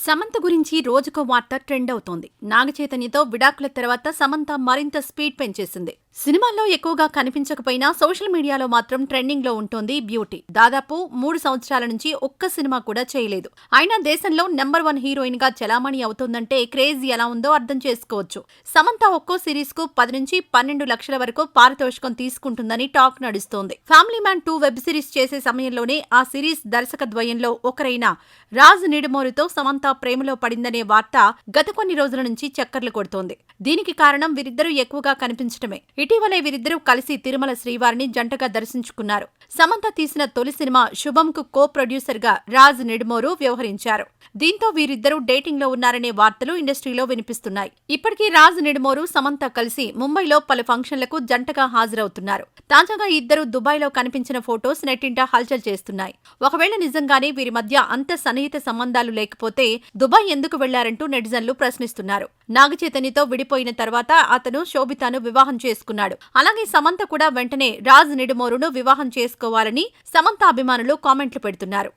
సమంత గురించి రోజుకో వార్త ట్రెండ్ అవుతోంది. నాగచైతన్యతో విడాకుల తర్వాత సమంత మరింత స్పీడ్ పెంచేసింది. సినిమాల్లో ఎక్కువగా కనిపించకపోయినా సోషల్ మీడియాలో మాత్రం ట్రెండింగ్లో ఉంటోంది బ్యూటీ. దాదాపు మూడు సంవత్సరాల నుంచి ఒక్క సినిమా కూడా చేయలేదు. అయినా దేశంలో నెంబర్ వన్ హీరోయిన్గా చలామణి అవుతుందంటే క్రేజ్ ఎలా ఉందో అర్థం చేసుకోవచ్చు. సమంత ఒక్కో సిరీస్కు పది నుంచి పన్నెండు లక్షల వరకు పారితోషికం తీసుకుంటుందని టాక్ నడుస్తోంది. Family man two web series చేసే సమయంలోనే ఆ సిరీస్ దర్శక ద్వయంలో ఒకరైన రాజ్ నిడుమోరుతో సమంత ప్రేమలో పడిందనే వార్త గత కొన్ని రోజుల నుంచి చక్కర్లు కొడుతోంది. దీనికి కారణం వీరిద్దరూ ఎక్కువగా కనిపించడమే ఇటీవలే వీరిద్దరూ కలిసి తిరుమల శ్రీవారిని జంటగా దర్శించుకున్నారు. సమంత తీసిన తొలి సినిమా శుభంకు కో ప్రొడ్యూసర్గా రాజ్ నిడుమోరు వ్యవహరించారు. దీంతో వీరిద్దరూ డేటింగ్లో ఉన్నారనే వార్తలు ఇండస్ట్రీలో వినిపిస్తున్నాయి. ఇప్పటికీ రాజ్ నిడుమోరు సమంత కలిసి ముంబైలో పలు ఫంక్షన్లకు జంటగా హాజరవుతున్నారు. తాజాగా ఇద్దరు దుబాయ్లో కనిపించిన ఫోటోస్ నెట్టింట హల్చల్ చేస్తున్నాయి. ఒకవేళ నిజంగానే వీరి మధ్య అంత సన్నిహిత సంబంధాలు లేకపోతే దుబాయ్ ఎందుకు వెళ్ళారంటూ నెటిజన్లు ప్రశ్నిస్తున్నారు. నాగచైతన్యతో విడిపోయిన తర్వాత అతను శోభితాను వివాహం చేసుకున్నాడు అలాగే సమంత కూడా వెంటనే రాజ్ నిడుమోరును వివాహం చేసుకోవాలని సమంత అభిమానులు కామెంట్లు పెడుతున్నారు.